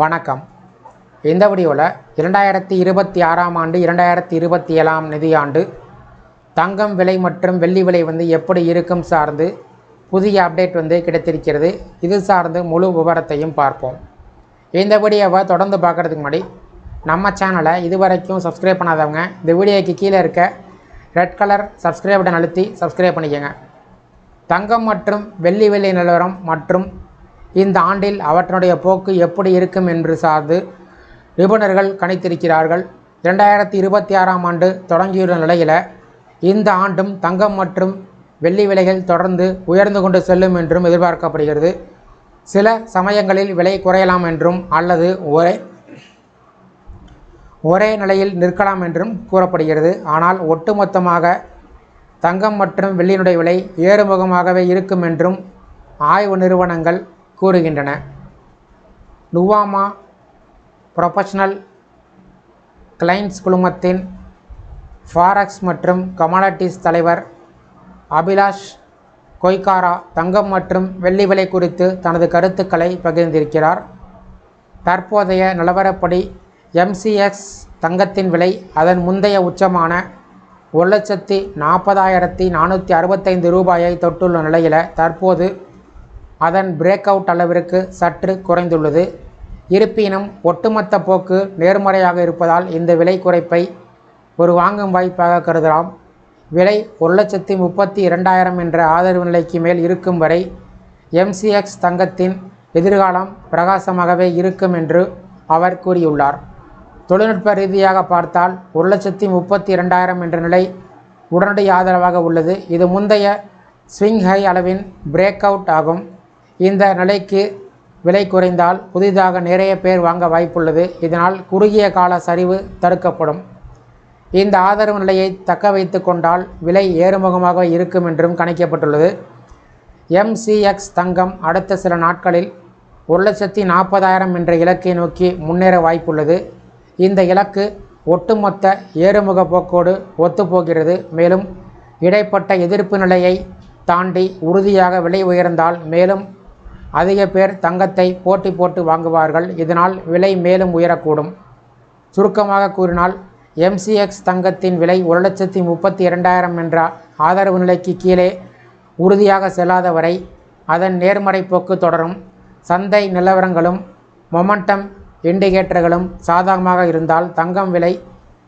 வணக்கம். இந்த வீடியோவில் இரண்டாயிரத்தி இருபத்தி ஆறாம் ஆண்டு இரண்டாயிரத்தி இருபத்தி ஏழாம் நிதியாண்டு தங்கம் விலை மற்றும் வெள்ளி விலை வந்து எப்படி இருக்கும் சார்ந்து புதிய அப்டேட் வந்து கிடைத்திருக்கிறது. இது சார்ந்து முழு விவரத்தையும் பார்ப்போம். இந்த வீடியோவை தொடர்ந்து பார்க்குறதுக்கு முன்னாடி நம்ம சேனலை இதுவரைக்கும் சப்ஸ்கிரைப் பண்ணாதவங்க இந்த வீடியோக்கு கீழே இருக்க ரெட் கலர் சப்ஸ்கிரைப் பட்டன் அழுத்தி சப்ஸ்கிரைப் பண்ணிக்கோங்க. தங்கம் மற்றும் வெள்ளி விலை நிலவரம் மற்றும் இந்த ஆண்டில் அவற்றினுடைய போக்கு எப்படி இருக்கும் என்று சார்ந்து நிபுணர்கள் கணித்திருக்கிறார்கள். இரண்டாயிரத்தி இருபத்தி ஆறாம் ஆண்டு தொடங்கியுள்ள நிலையில் இந்த ஆண்டும் தங்கம் மற்றும் வெள்ளி விலைகள் தொடர்ந்து உயர்ந்து கொண்டு செல்லும் என்றும் எதிர்பார்க்கப்படுகிறது. சில சமயங்களில் விலை குறையலாம் என்றும் அல்லது ஒரே ஒரே நிலையில் நிற்கலாம் என்றும் கூறப்படுகிறது. ஆனால் ஒட்டுமொத்தமாக தங்கம் மற்றும் வெள்ளியினுடைய விலை ஏறுமுகமாகவே இருக்கும் என்றும் ஆய்வு நிறுவனங்கள் கூறுகின்றன. நுவாமா ப்ரொஃபஷனல் கிளைண்ட்ஸ் குழுமத்தின் ஃபாரக்ஸ் மற்றும் கமாடிட்டிஸ் தலைவர் அபிலாஷ் கொய்காரா தங்கம் மற்றும் வெள்ளி விலை குறித்து தனது கருத்துக்களை பகிர்ந்திருக்கிறார். தற்போதைய நிலவரப்படி எம்சிஎக்ஸ் தங்கத்தின் விலை அதன் முந்தைய உச்சமான ஒரு லட்சத்தி நாற்பதாயிரத்தி நானூற்றி அறுபத்தைந்து ரூபாயை தொட்டுள்ள நிலையில் தற்போது அதன் பிரேக் அவுட் அளவிற்கு சற்று குறைந்துள்ளது. இருப்பினும் ஒட்டுமொத்த போக்கு நேர்மறையாக இருப்பதால் இந்த விலை குறைப்பை ஒரு வாங்கும் வாய்ப்பாக கருதலாம். விலை ஒரு லட்சத்தி முப்பத்தி இரண்டாயிரம் என்ற ஆதரவு நிலைக்கு மேல் இருக்கும் வரை எம்சிஎக்ஸ் தங்கத்தின் எதிர்காலம் பிரகாசமாகவே இருக்கும் என்று அவர் கூறியுள்ளார். தொழில்நுட்ப ரீதியாக பார்த்தால் ஒரு லட்சத்தி முப்பத்தி இரண்டாயிரம் என்ற நிலை உடனடி ஆதரவாக உள்ளது. இது முந்தைய ஸ்விங் ஹை அளவின் பிரேக் அவுட் ஆகும். இந்த நிலைக்கு விலை குறைந்தால் புதிதாக நிறைய பேர் வாங்க வாய்ப்புள்ளது. இதனால் குறுகிய கால சரிவு தடுக்கப்படும். இந்த ஆதரவு நிலையை தக்க வைத்து கொண்டால் விலை ஏறுமுகமாக இருக்கும் என்றும் கணிக்கப்பட்டுள்ளது. எம்சிஎக்ஸ் தங்கம் அடுத்த சில நாட்களில் ஒரு லட்சத்தி நாற்பதாயிரம் என்ற இலக்கை நோக்கி முன்னேற வாய்ப்புள்ளது. இந்த இலக்கு ஒட்டுமொத்த ஏறுமுக போக்கோடு ஒத்துப்போகிறது. மேலும் இடைப்பட்ட எதிர்ப்பு நிலையை தாண்டி உறுதியாக விலை உயர்ந்தால் மேலும் அதிக பேர் தங்கத்தை போட்டி போட்டு வாங்குவார்கள். இதனால் விலை மேலும் உயரக்கூடும். சுருக்கமாக கூறினால் எம்சிஎக்ஸ் தங்கத்தின் விலை ஒரு லட்சத்தி முப்பத்தி இரண்டாயிரம் என்ற ஆதரவு நிலைக்கு கீழே உறுதியாக செல்லாத வரை அதன் நேர்மறை போக்கு தொடரும். சந்தை நிலவரங்களும் மொமெண்டம் இண்டிகேட்டர்களும் சாதகமாக இருந்தால் தங்கம் விலை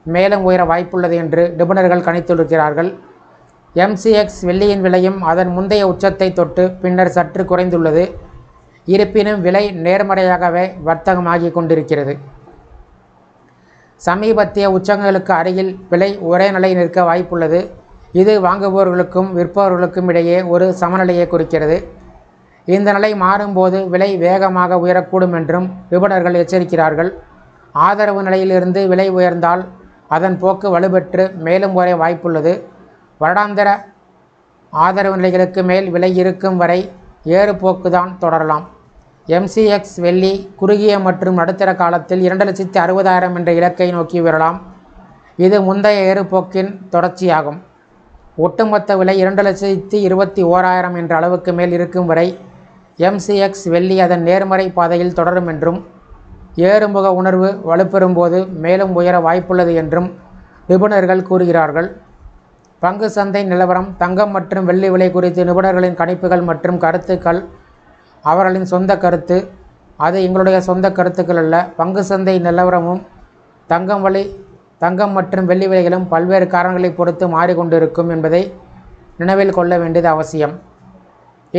மேலும் உயர வாய்ப்புள்ளது என்று நிபுணர்கள் கணித்துள்ளிருக்கிறார்கள் எம்சிஎக்ஸ் வெள்ளியின் விலையும் அதன் முந்தைய உச்சத்தை தொட்டு பின்னர் சற்று குறைந்துள்ளது. இருப்பினும் விலை நேர்மறையாகவே வர்த்தகமாகி கொண்டிருக்கிறது. சமீபத்திய உச்சங்களுக்கு அருகில் விலை ஒரே நிலை நிற்க வாய்ப்புள்ளது. இது வாங்குபவர்களுக்கும் விற்பவர்களுக்கும் இடையே ஒரு சமநிலையை குறிக்கிறது. இந்த நிலை மாறும்போது விலை வேகமாக உயரக்கூடும் என்றும் நிபுணர்கள் எச்சரிக்கிறார்கள். ஆதரவு நிலையிலிருந்து விலை உயர்ந்தால் அதன் போக்கு வலுப்பெற்று மேலும் ஒரே வாய்ப்புள்ளது. வருடாந்திர ஆதரவு நிலைகளுக்கு மேல் விலை இருக்கும் வரை ஏறுபோக்கு தான் தொடரலாம். எம்சிஎக்ஸ் வெள்ளி குறுகிய மற்றும் நடுத்தர காலத்தில் இரண்டு லட்சத்தி அறுபதாயிரம் என்ற இலக்கை நோக்கி உயரலாம் இது முந்தைய ஏறுபோக்கின் தொடர்ச்சியாகும். ஒட்டுமொத்த விலை இரண்டு லட்சத்தி இருபத்தி ஓராயிரம் என்ற அளவுக்கு மேல் இருக்கும் வரை எம்சிஎக்ஸ் வெள்ளி அதன் நேர்மறை பாதையில் தொடரும் என்றும் ஏறுமுக உணர்வு வலுப்பெறும்போது மேலும் உயர வாய்ப்புள்ளது என்றும் நிபுணர்கள் கூறுகிறார்கள். பங்கு சந்தை நிலவரம் தங்கம் மற்றும் வெள்ளி விலை குறித்து நிபுணர்களின் கணிப்புகள் மற்றும் கருத்துக்கள் அவர்களின் சொந்த கருத்து. அது எங்களுடைய சொந்த கருத்துக்கள் அல்ல. பங்கு சந்தை நிலவரமும் தங்கம் வழி தங்கம் மற்றும் வெள்ளி விலைகளும் பல்வேறு காரணங்களை பொறுத்து மாறிக்கொண்டிருக்கும் என்பதை நினைவில் கொள்ள வேண்டியது அவசியம்.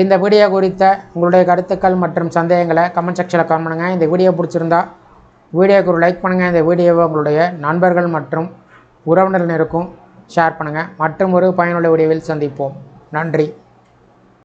இந்த வீடியோ குறித்த உங்களுடைய கருத்துக்கள் மற்றும் சந்தேகங்களை கமெண்ட் செக்ஷனில் கமெண்ட் பண்ணுங்கள் இந்த வீடியோ பிடிச்சிருந்தா வீடியோக்கு ஒரு லைக் பண்ணுங்கள் இந்த வீடியோவை உங்களுடைய நண்பர்கள் மற்றும் உறவினர்கள் இருக்கும். ஷேர் பண்ணுங்கள் மற்றும் ஒரு பயனுள்ள வீடியோவில் சந்திப்போம். நன்றி.